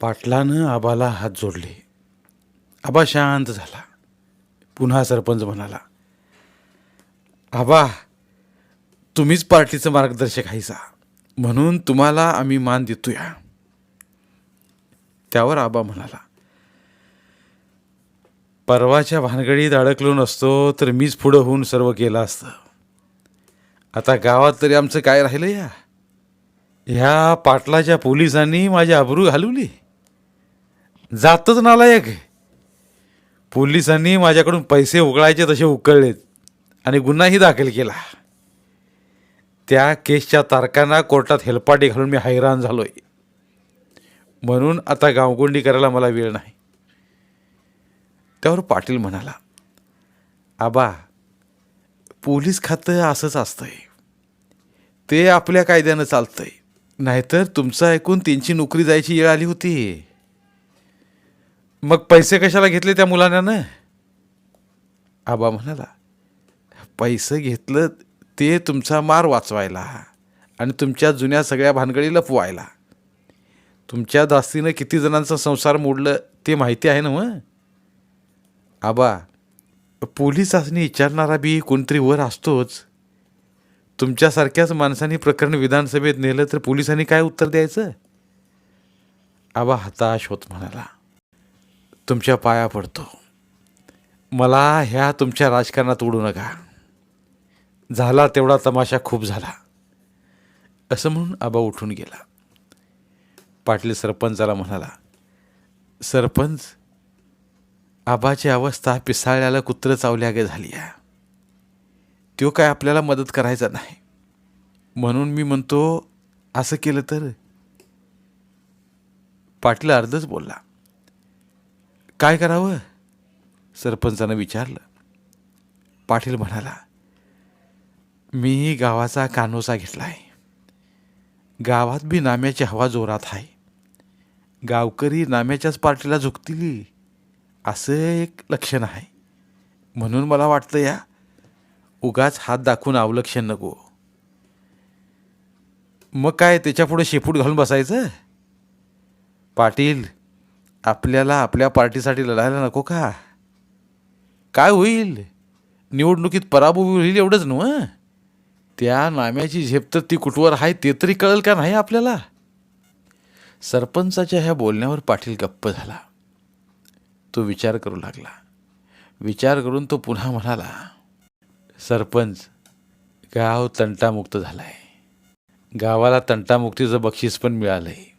पाटलानं आबाला हात जोडले. आबा शांत झाला. पुन्हा सरपंच म्हणाला आबा तुम्हीच पार्टीचं मार्गदर्शक आहेसा. म्हणून तुम्हाला आम्ही मान देतोया. त्यावर आबा म्हणाला परवाच्या भानगडीत अडकलो नसतो तर मीच पुढं होऊन सर्व केलं असतं. आता गावात तरी आमचं काय राहिलं या? ह्या पाटलाच्या पोलिसांनी माझी आबरू घालवली. जातच नालायक पोलिसांनी माझ्याकडून पैसे उकळायचे तसे उकळलेत आणि गुन्हाही दाखल केला. त्या केसच्या तारखांना कोर्टात हेलपाटी घालून मी हैराण झालो आहे म्हणून आता गावगुंडी करायला मला वेळ नाही. त्यावर पाटील म्हणाला आबा पोलीस खातं असंच असतंय. ते आपल्या कायद्यानं चालतंय. नाहीतर तुमचं ऐकून त्यांची नोकरी जायची वेळ आली होती. मग पैसे कशाला घेतले त्या मुलांना? आबा म्हणाला पैसे घेतलं ते तुमचा मार वाचवायला आणि तुमच्या जुन्या सगळ्या भानगडी लपवायला. तुमच्या दास्तीनं किती जणांचा संसार मोडलं ते माहिती आहे ना मग आबा पोलीस असणे विचारणारा बी कोणतरी वर असतोच. तुमच्यासारख्याच माणसांनी प्रकरण विधानसभेत नेलं तर पोलिसांनी काय उत्तर द्यायचं? आबा हताश होत म्हणाला तुमच्या पाया पडतो. मला ह्या तुमच्या राजकारणात उडू नका. झाला तेवढा तमाशा खूप झाला. असं म्हणून आबा उठून गेला. पाटील सरपंचाला म्हणाला सरपंच आबाची अवस्था पिसाळ्याला कुत्रं चावल्यागे झाली आहे तो काय आपल्याला मदत करायचा नाही. म्हणून मी म्हणतो असं केलं तर? पाटील अर्धच बोलला काय करावं? सरपंचानं विचारलं. पाटील म्हणाला मी गावाचा कानोसा घेतला आहे गावात बी नाम्याची हवा जोरात आहे गावकरी नाम्याच्याच पार्टीला झुकतील असं एक लक्षण आहे. म्हणून मला वाटतं या उगाच हात दाखवून अवलक्षण नको. मग काय त्याच्यापुढे शेपूट घालून बसायचं? पाटील आपल्याला आपल्या पार्टीसाठी लढायला नको का? काय होईल? निवडणुकीत पराभव होईल एवढंच नव्ह त्या नाम्याची झेप तर ती कुठवर आहे ते तरी कळेल का नाही आपल्याला? सरपंचाच्या ह्या बोलण्यावर पाटील गप्प झाला. तो विचार करू लागला. विचार करून तो पुन्हा म्हणाला सरपंच गाव तंटामुक्त झाला आहे गावाला तंटामुक्तीचं बक्षीस पण मिळालं आहे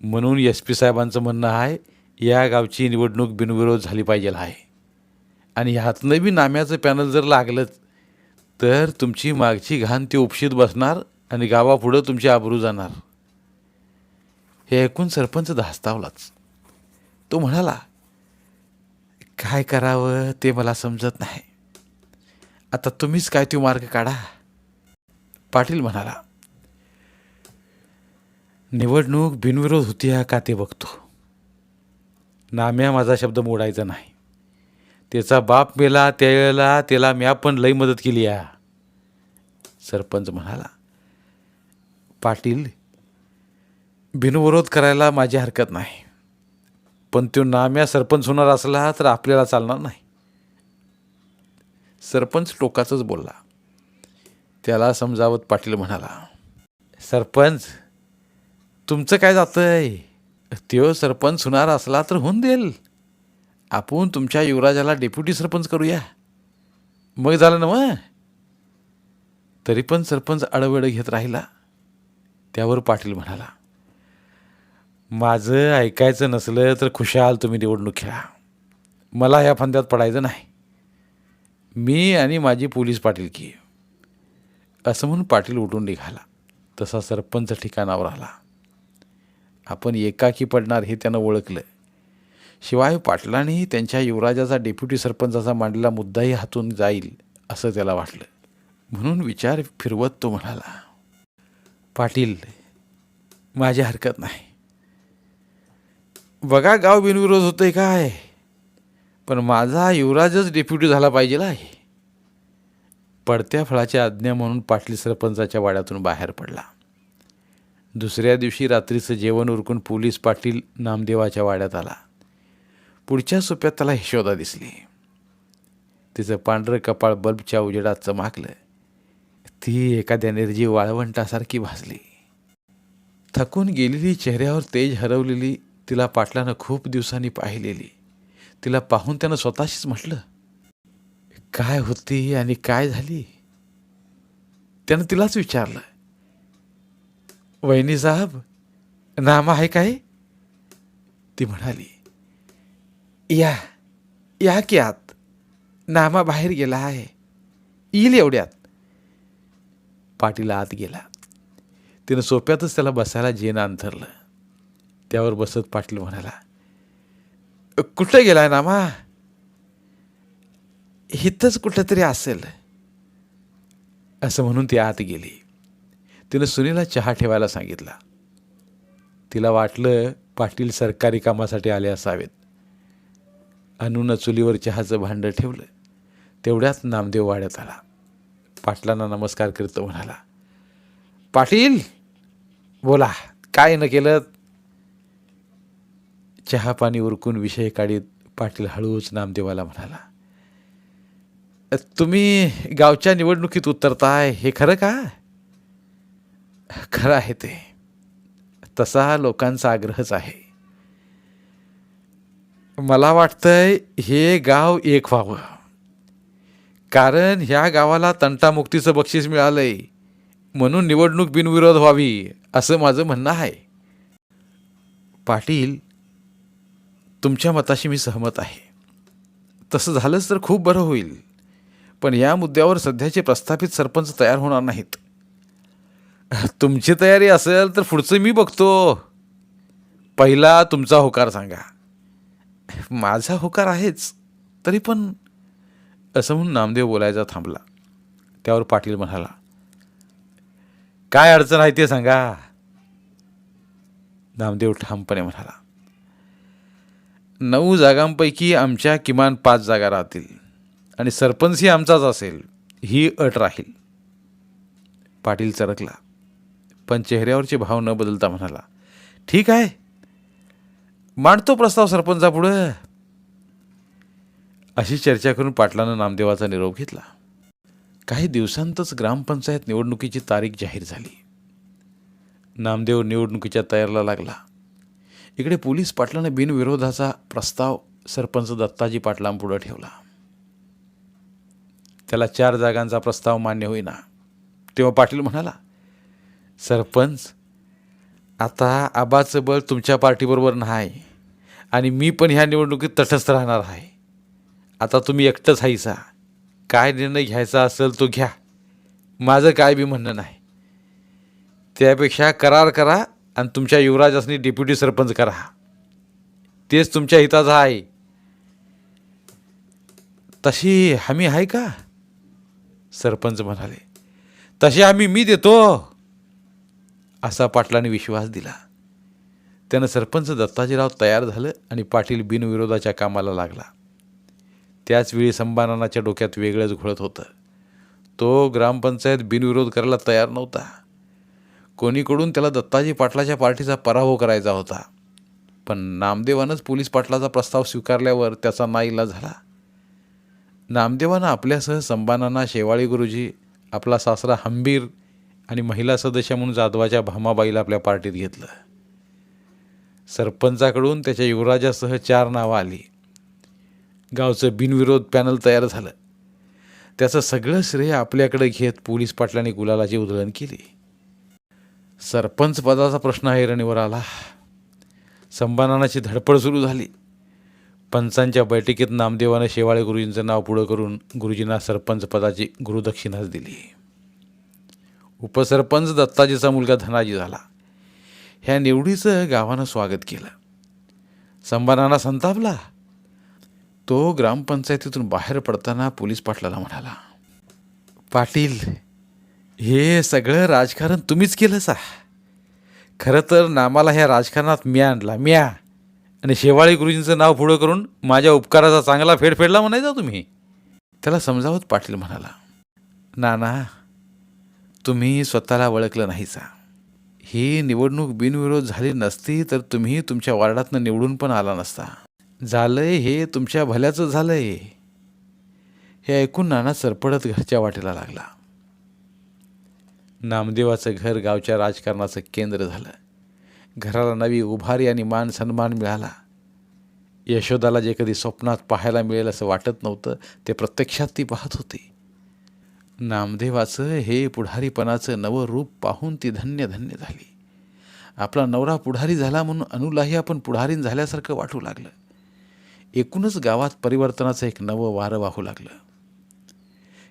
म्हणून एस पी साहेबांचं म्हणणं आहे या गावची निवडणूक बिनविरोध झाली पाहिजे आहे. आणि ह्यातनं बी नाम्याचं पॅनल जर लागलंच तर तुमची मागची घाण ती उपशीत बसणार आणि गावापुढं तुमची आबरू जाणार. हे ऐकून सरपंच धास्तावलाच. तो म्हणाला काय करावं ते मला समजत नाही. आता तुम्हीच काय तो मार्ग काढा. पाटील म्हणाला निवडणूक बिनविरोध होती का ते बघतो. नाम्या माझा शब्द मोडायचा नाही. त्याचा बाप मेला त्यावेळेला त्याला म्या पण लई मदत केली या. सरपंच म्हणाला पाटील बिनविरोध करायला माझी हरकत नाही. पण तो नाम्या सरपंच होणार असला तर आपल्याला चालणार नाही. सरपंच टोकाचंच बोलला. त्याला समजावत पाटील म्हणाला सरपंच तुमचं काय जातं आहे त्यो सरपंच होणार असला तर होऊन देईल. आपण तुमच्या युवराजाला डेप्युटी सरपंच करूया. मग झालं ना मग? तरी पण सरपंच अडवड घेत राहिला. त्यावर पाटील म्हणाला माझं ऐकायचं नसलं तर खुशाल तुम्ही निवडणूक खेळा. मला ह्या फंद्यात पडायचं नाही. मी आणि माझी पोलीस पाटील की. असं म्हणून पाटील उठून निघाला. तसा सरपंच ठिकाणावर आला. आपण एकाकी पडणार हे त्यानं ओळखलं. शिवाय पाटलांनीही त्यांच्या युवराजाचा डेप्युटी सरपंचाचा मांडलेला मुद्दाही हातून जाईल असं त्याला वाटलं. म्हणून विचार फिरवत तो म्हणाला पाटील माझी हरकत नाही. बघा गाव बिनविरोध होतंय काय? पण माझा युवराजच डेप्युटी झाला पाहिजे आहे पडत्या फळाची आज्ञा म्हणून पाटील सरपंचाच्या वाड्यातून बाहेर पडला. दुसऱ्या दिवशी रात्रीचं जेवण उरकून पोलीस पाटील नामदेवाच्या वाड्यात आला. पुढच्या सोप्यात त्याला यशोदा दिसली. तिचं पांढरं कपाळ बल्बच्या उजेडात चमाकलं. ती एखाद्या निर्जीव वाळवंटासारखी भासली थकून गेलेली चेहऱ्यावर तेज हरवलेली तिला पाटलानं खूप दिवसांनी पाहिलेली. तिला पाहून त्यानं स्वतःशीच म्हटलं काय होती आणि काय झाली? त्यानं तिलाच विचारलं. वहिनी साहब नामा आहे काय? ती म्हणाली या या की आत नामा बाहेर गेला आहे येईल एवढ्यात. पाटील आत गेला. तिनं सोप्यातच त्याला बसायला जेन अंथरलं. त्यावर बसत पाटील म्हणाला कुठं गेलाय नामा? हिथंच कुठं तरी असेल. असं म्हणून ती आत गेली. तिनं सुनीला चहा ठेवायला सांगितला. तिला वाटलं पाटील सरकारी कामासाठी आले असावेत. अनुनं चुलीवर चहाचं भांडं ठेवलं. तेवढ्यात नामदेव वाड्यात आला. पाटलांना नमस्कार करतो म्हणाला पाटील बोला काय न केलं? चहा पाणी उरकून विषय काढीत पाटील हळूच नामदेवाला म्हणाला तुम्ही गावच्या निवडणुकीत उतरताय हे खरं का? खरं आहे ते. तसा लोकांचा आग्रहच आहे. मला वाटतंय हे गाव एक व्हावं. कारण ह्या गावाला तंटामुक्तीचं बक्षीस मिळालंय. म्हणून निवडणूक बिनविरोध व्हावी असं माझं म्हणणं आहे. पाटील तुमच्या मताशी मी सहमत आहे. तसं झालंच तर खूप बरं होईल. पण या मुद्द्यावर सध्याचे प्रस्थापित सरपंच तयार होणार नाहीत. तुमची तयारी असेल तर पुढचं मी बघतो. पहिला तुमचा होकार सांगा. माझा होकार आहेच तरी पण असं म्हणून नामदेव बोलायचा थांबला. त्यावर पाटील म्हणाला काय अडचण आहे ते सांगा. नामदेव ठामपणे म्हणाला नऊ जागांपैकी आमच्या किमान पाच जागा राहतील आणि सरपंचही आमचाच असेल ही अट राहील. पाटील चरकला पण चेहऱ्यावरचे भाव न बदलता म्हणाला ठीक आहे. मांडतो प्रस्ताव सरपंचापुढं. अशी चर्चा करून पाटलानं नामदेवाचा निरोप घेतला. काही दिवसांतच ग्रामपंचायत निवडणुकीची तारीख जाहीर झाली. नामदेव निवडणुकीच्या तयारीला लागला. इकडे पोलीस पाटलानं बिनविरोधाचा प्रस्ताव सरपंच दत्ताजी पाटलांपुढं ठेवला. त्याला चार जागांचा प्रस्ताव मान्य होईना. तेव्हा पाटील म्हणाला सरपंच आता आबाचं बळ तुमच्या पार्टीबरोबर नाही आणि मी पण ह्या निवडणुकीत तटस्थ राहणार आहे. आता तुम्ही एकटंच हायसा. काय निर्णय घ्यायचा असेल तो घ्या. माझं काय बी म्हणणं नाही. त्यापेक्षा करार करा आणि तुमच्या युवराजासनी डेप्युटी सरपंच करा. तेच तुमच्या हिताचं आहे. तशी हमी आहे का? सरपंच म्हणाले. तशी हमी मी देतो. असा पाटलाने विश्वास दिला. त्यानं सरपंच दत्ताजीराव तयार झालं आणि पाटील बिनविरोधाच्या कामाला लागला. त्याचवेळी संबानाच्या डोक्यात वेगळंच घोळत होतं. तो ग्रामपंचायत बिनविरोध करायला तयार नव्हता. कोणीकडून त्याला दत्ताजी पाटलाच्या पार्टीचा पराभव करायचा होता. पण नामदेवानंच पोलीस पाटलाचा प्रस्ताव स्वीकारल्यावर त्याचा नाईला झाला. नामदेवानं आपल्यासह संबानांना शेवाळी गुरुजी आपला सासरा हंबीर आणि महिला सदस्य म्हणून जाधवाच्या भामाबाईला आपल्या पार्टीत घेतलं. सरपंचाकडून त्याच्या युवराजासह चार नावं आली. गावचं बिनविरोध पॅनल तयार झालं. त्याचं सगळं श्रेय आपल्याकडे घेत पोलीस पाटलांनी गुलालाची उधळण केली. सरपंच पदाचा प्रश्न हैरणीवर आला. संभानानाची धडपड सुरू झाली. पंचांच्या बैठकीत नामदेवानं शेवाळे गुरुजींचं नाव पुढं करून गुरुजींना सरपंच पदाची गुरुदक्षिणाच दिली. उपसरपंच दत्ताजीचा मुलगा धनाजी झाला. ह्या निवडीचं गावानं स्वागत केलं. संभानाना संतापला. तो ग्रामपंचायतीतून बाहेर पडताना पोलीस पाटलाला म्हणाला पाटील हे सगळं राजकारण तुम्हीच केलं सा. खरं तर नामाला ह्या राजकारणात म्या आणला म्या. आणि शेवाळी गुरुजींचं नाव पुढं करून माझ्या उपकाराचा चांगला फेड फेडला म्हणायचा तुम्ही. त्याला समजावत पाटील म्हणाला नाना तुम्ही स्वतःला ओळखलं नाही सा ही निवडणूक बिनविरोध झाली नसती तर तुम्ही तुमच्या वार्डातनं निवडून पण आला नसता. झालंय हे तुमच्या भल्याचं झालंय. हे ऐकून नाना सरपडत घरच्या वाटेला लागला. नामदेवाचं घर गावच्या राजकारणाचं केंद्र झालं. घराला नवी उभारी आणि मान सन्मान मिळाला. यशोदाला जे कधी स्वप्नात पाहायला मिळेल असं वाटत नव्हतं ते प्रत्यक्षात ती पाहत होती. नामदेवाचं हे पुढारीपणाचं नवं रूप पाहून ती धन्य धन्य झाली. आपला नवरा पुढारी झाला म्हणून अनुलाही आपण पुढारीन झाल्यासारखं वाटू लागलं. एकूणच गावात परिवर्तनाचं एक नवं वारं वाहू लागलं.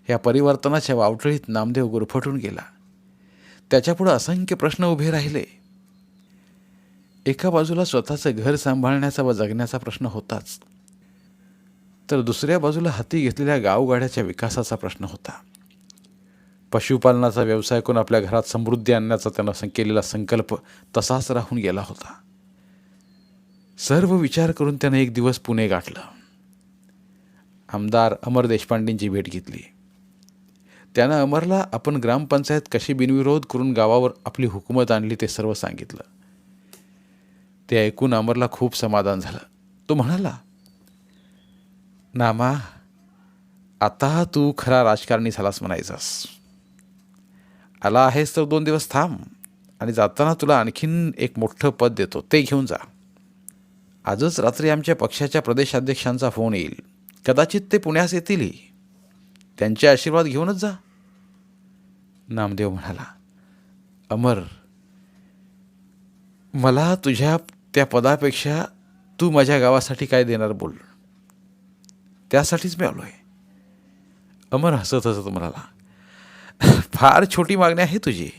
ह्या परिवर्तनाच्या वावटळीत नामदेव गुरफटून गेला. त्याच्यापुढं असंख्य प्रश्न उभे राहिले. एका बाजूला स्वतःचं घर सांभाळण्याचा व जगण्याचा प्रश्न होताच. तर दुसऱ्या बाजूला हाती घेतलेल्या गावगाड्याच्या विकासाचा प्रश्न होता. पशुपालनाचा व्यवसाय करून आपल्या घरात समृद्धी आणण्याचा त्यानं सं- केलेला संकल्प तसाच राहून गेला होता. सर्व विचार करून त्यानं एक दिवस पुणे गाठलं. आमदार अमर देशपांडेंची भेट घेतली. त्यानं अमरला आपण ग्रामपंचायत कशी बिनविरोध करून गावावर आपली हुकूमत आणली ते सर्व सांगितलं. ते ऐकून अमरला खूप समाधान झालं. तो म्हणाला नामा आता तू खरा राजकारणी झालास म्हणायचास. आला आहेस तर दोन दिवस थांब आणि जाताना तुला आणखीन एक मोठं पद देतो. ते घेऊन जा. आजच रात्री आमच्या पक्षाच्या प्रदेशाध्यक्षांचा फोन येईल. कदाचित ते पुण्यास येतीलही त्यांचे आशीर्वाद घेऊनच जा. नामदेव म्हणाला अमर मला तुझ्या त्या पदापेक्षा तू माझ्या गावासाठी काय देणार बोल. त्यासाठीच मी आलो आहे अमर हसत हसत म्हणाला फार छोटी मागणी आहे तुझी.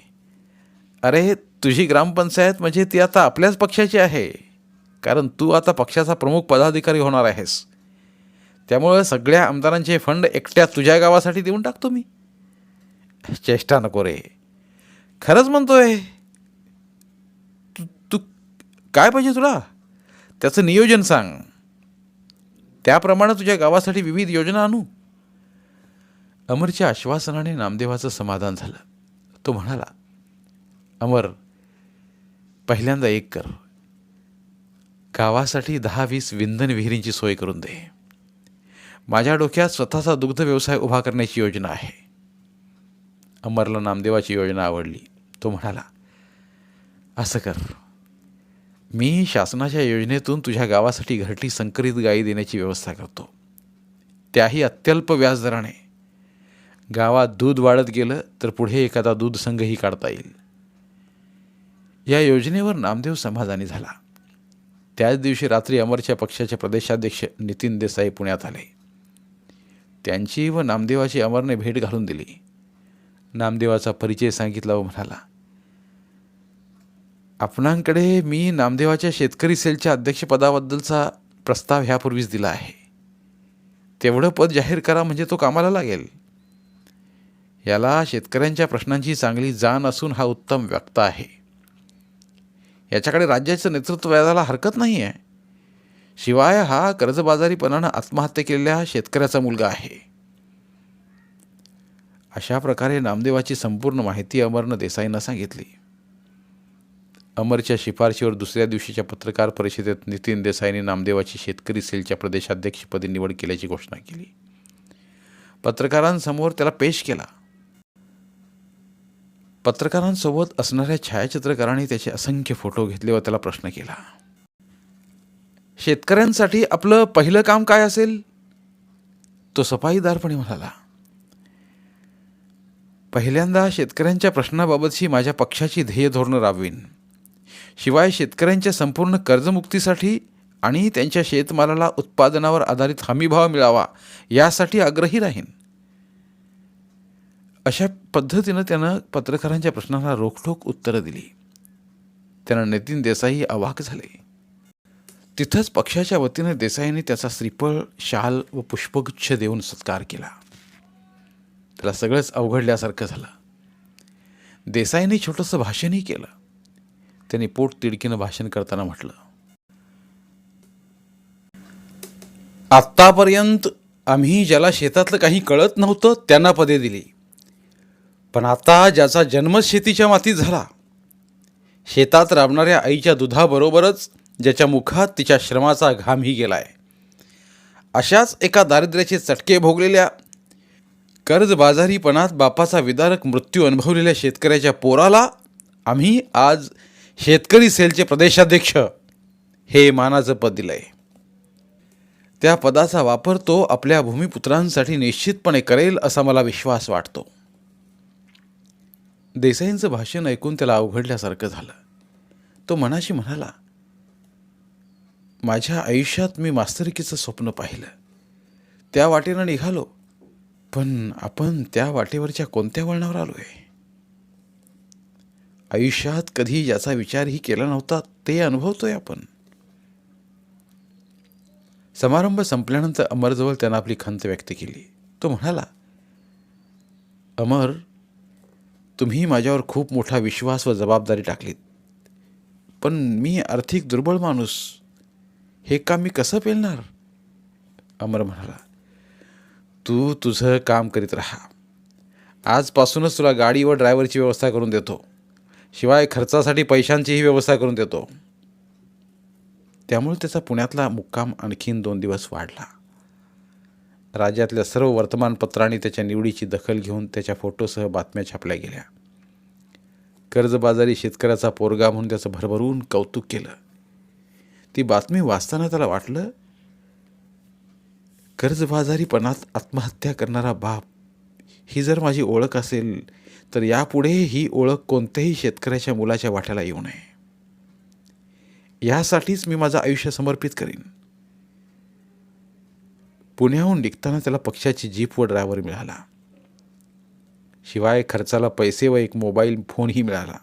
अरे तुझी ग्रामपंचायत म्हणजे ती आता आपल्याच पक्षाची आहे. कारण तू आता पक्षाचा प्रमुख पदाधिकारी होणार आहेस. त्यामुळं सगळ्या आमदारांचे फंड एकट्या तुझ्या गावासाठी देऊन टाकतो मी. चेष्टा नको रे. खरंच म्हणतोय. तू तू काय पाहिजे तुला? त्याचं नियोजन सांग. त्याप्रमाणे तुझ्या गावासाठी विविध योजना आणू. अमरच्या आश्वासनाने नामदेवाचं समाधान झालं. तो म्हणाला अमर पहिल्यांदा एक कर. गावासाठी दहा वीस विंधन विहिरींची सोय करून दे. माझ्या डोक्यात स्वतःचा दुग्ध व्यवसाय उभा करण्याची योजना आहे. अमरला नामदेवाची योजना आवडली. तो म्हणाला असं कर. मी शासनाच्या योजनेतून तुझ्या गावासाठी घरटी संकरित गायी देण्याची व्यवस्था करतो. त्याही अत्यल्प व्याजदराने. गावात दूध वाढत गेलं तर पुढे एखादा दूध संघही काढता येईल. या योजनेवर नामदेव समाधानी झाला. त्याच दिवशी रात्री अमरच्या पक्षाचे प्रदेशाध्यक्ष नितीन देसाई पुण्यात आले. त्यांची व नामदेवाची अमरने भेट घालून दिली. नामदेवाचा परिचय सांगितला व म्हणाला आपणांकडे मी नामदेवाच्या शेतकरी सेलच्या अध्यक्षपदाबद्दलचा प्रस्ताव ह्यापूर्वीच दिला आहे. तेवढं पद जाहीर करा म्हणजे तो कामाला लागेल. याला शेतकऱ्यांच्या प्रश्नांची चांगली जाण असून हा उत्तम व्यक्ता आहे. याच्याकडे राज्याचं नेतृत्व व्याजाला हरकत नाही आहे शिवाय हा कर्जबाजारीपणानं आत्महत्या केलेल्या शेतकऱ्याचा मुलगा आहे. अशा प्रकारे नामदेवाची संपूर्ण माहिती अमरनं देसाईंना सांगितली. अमरच्या शिफारशीवर दुसऱ्या दिवशीच्या पत्रकार परिषदेत नितीन देसाईंनी नामदेवाची शेतकरी सेलच्या प्रदेशाध्यक्षपदी निवड केल्याची घोषणा केली. पत्रकारांसमोर त्याला पेश केला. पत्रकारांसोबत असणाऱ्या छायाचित्रकारांनी त्याचे असंख्य फोटो घेतले व त्याला प्रश्न केला. शेतकऱ्यांसाठी आपलं पहिलं काम काय असेल? तो सफाईदारपणे म्हणाला पहिल्यांदा शेतकऱ्यांच्या प्रश्नाबाबतची माझ्या पक्षाची ध्येय धोरणं राबवीन. शिवाय शेतकऱ्यांच्या संपूर्ण कर्जमुक्तीसाठी आणि त्यांच्या शेतमालाला उत्पादनावर आधारित हमीभाव मिळावा यासाठी आग्रही राहीन. अशा पद्धतीनं त्यानं पत्रकारांच्या प्रश्नांना रोखठोक उत्तरं दिली. त्यानं नितीन देसाई अवाक झाले. तिथंच पक्षाच्या वतीनं देसाईंनी त्याचा श्रीफळ शाल व पुष्पगुच्छ देऊन सत्कार केला. त्याला सगळंच अवघडल्यासारखं झालं. देसाईंनी छोटंसं भाषणही केलं. त्यांनी पोट तिडकीनं भाषण करताना म्हटलं आत्तापर्यंत आम्ही ज्याला शेतातलं काही कळत नव्हतं त्यांना पदे दिली. पण आता ज्याचा जन्मच शेतीच्या मातीत झाला शेतात राबणाऱ्या आईच्या दुधाबरोबरच ज्याच्या मुखात तिच्या श्रमाचा घामही गेला आहे अशाच एका दारिद्र्याचे चटके भोगलेल्या कर्जबाजारीपणात बापाचा विदारक मृत्यू अनुभवलेल्या शेतकऱ्याच्या पोराला आम्ही आज शेतकरी सेलचे प्रदेशाध्यक्ष हे मानाचं पद दिलंय. त्या पदाचा वापर तो आपल्या भूमिपुत्रांसाठी निश्चितपणे करेल असा मला विश्वास वाटतो. देसाईंचं भाषण ऐकून त्याला अवघडल्यासारखं झालं. तो मनाशी म्हणाला माझ्या आयुष्यात मी मास्तरिकीचं स्वप्न पाहिलं. त्या वाटेनं निघालो पण आपण त्या वाटेवरच्या कोणत्या वळणावर आलो आहे आयुष्यात कधी ज्याचा विचारही केला नव्हता ते अनुभवतोय आपण. समारंभ संपल्यानंतर अमरजवळ त्यानं आपली खंत व्यक्त केली. तो म्हणाला अमर तुम्ही माझ्यावर खूप मोठा विश्वास व जबाबदारी टाकलीत. पण मी आर्थिक दुर्बळ माणूस. हे काम मी कसं पेलणार? अमर म्हणाला तू तुझं काम करीत राहा. आजपासूनच तुला गाडी व ड्रायव्हरची व्यवस्था करून देतो. शिवाय खर्चासाठी पैशांचीही व्यवस्था करून देतो. त्यामुळे त्याचा पुण्यातला मुक्काम आणखीन दोन दिवस वाढला. राज्यातल्या सर्व वर्तमानपत्रांनी त्याच्या निवडीची दखल घेऊन त्याच्या फोटोसह बातम्या छापल्या गेल्या. कर्जबाजारी शेतकऱ्याचा पोरगा म्हणून त्याचं भरभरून कौतुक केलं. ती बातमी वाचताना त्याला वाटलं कर्जबाजारीपणात आत्महत्या करणारा बाप ही जर माझी ओळख असेल तर यापुढे ही ओळख कोणत्याही शेतकऱ्याच्या मुलाच्या वाट्याला येऊ नये. यासाठीच मी माझं आयुष्य समर्पित करीन. पुण्याहून निघताना त्याला पक्षाची जीप व ड्रायव्हर मिळाला. शिवाय खर्चाला पैसे व एक मोबाईल फोनही मिळाला.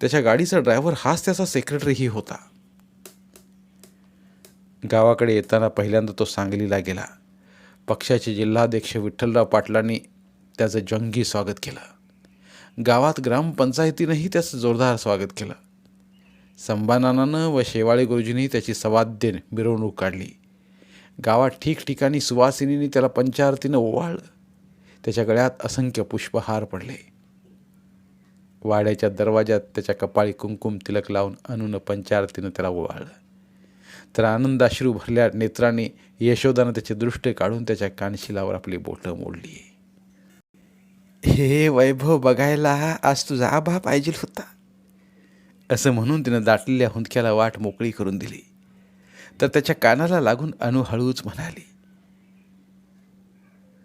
त्याच्या गाडीचा ड्रायव्हर हाच त्याचा सेक्रेटरीही होता. गावाकडे येताना पहिल्यांदा तो सांगलीला गेला. पक्षाचे जिल्हाध्यक्ष विठ्ठलराव पाटलांनी त्याचं जंगी स्वागत केलं. गावात ग्रामपंचायतीनंही त्याचं जोरदार स्वागत केलं. संभानानं व शेवाळे गुरुजींनी त्याची सवाद्य मिरवणूक काढली. गावात ठिकठिकाणी सुवासिनींनी त्याला पंचारतीनं ओवाळलं. त्याच्या गळ्यात असंख्य पुष्पहार पडले. वाड्याच्या दरवाजात त्याच्या कपाळी कुंकुम तिलक लावून अनुन पंचारतीनं त्याला ओवाळलं. तर आनंदाश्रू भरल्या नेत्रांनी यशोदानं त्याचे दृष्ट काढून त्याच्या कानशिलावर आपली बोटं मोडली. हे वैभव बघायला आज तुझा आभा पाहिजे होता. असं म्हणून तिनं दाटलेल्या हुंदक्याला वाट मोकळी करून दिली. तर त्याच्या कानाला लागून अनु हळूच म्हणाली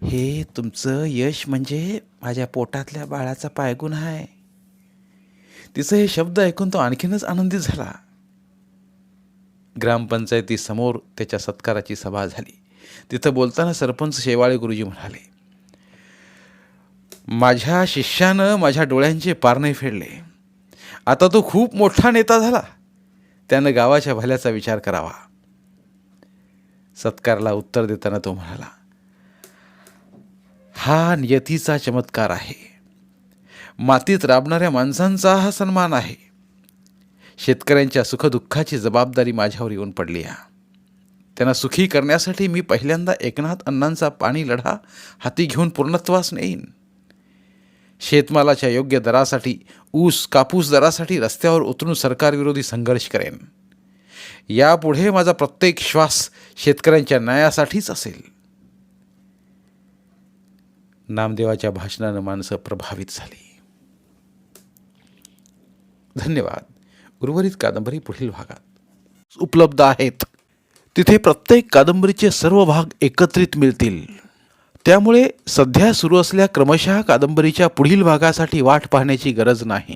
हे तुमचं यश म्हणजे माझ्या पोटातल्या बाळाचा पायगुण आहे तिचं हे शब्द ऐकून तो आणखीनच आनंदित झाला. ग्रामपंचायतीसमोर त्याच्या सत्काराची सभा झाली. तिथं बोलताना सरपंच शेवाळे गुरुजी म्हणाले माझ्या शिष्यानं माझ्या डोळ्यांचे पारणे फेडले. आता तो खूप मोठा नेता झाला. त्यानं गावाच्या भल्याचा विचार करावा. सत्कारला उत्तर देताना तो म्हणाला हा नियतीचा चमत्कार आहे. मातीत राबणाऱ्या माणसांचा हा सन्मान आहे. शेतकऱ्यांच्या सुखदुःखाची जबाबदारी माझ्यावर येऊन पडली आहे. त्यांना सुखी करण्यासाठी मी पहिल्यांदा एकनाथ अण्णांचा पाणी लढा हाती घेऊन पूर्णत्वास नेईन. शेतमालाच्या योग्य दरासाठी ऊस कापूस दरासाठी रस्त्यावर उतरून सरकारविरोधी संघर्ष करेन. यापुढे माझा प्रत्येक श्वास शेतकऱ्यांच्या न्यायासाठीच असेल. नामदेवाच्या भाषणानं माणसं प्रभावित झाली. धन्यवाद. उर्वरित कादंबरी पुढील भागात. उपलब्ध आहेत. तिथे प्रत्येक कादंबरीचे सर्व भाग एकत्रित मिळतील. त्यामुळे सध्या सुरू असल्या क्रमशः कादंबरीच्या पुढील भागासाठी वाट पाहण्याची गरज नाही.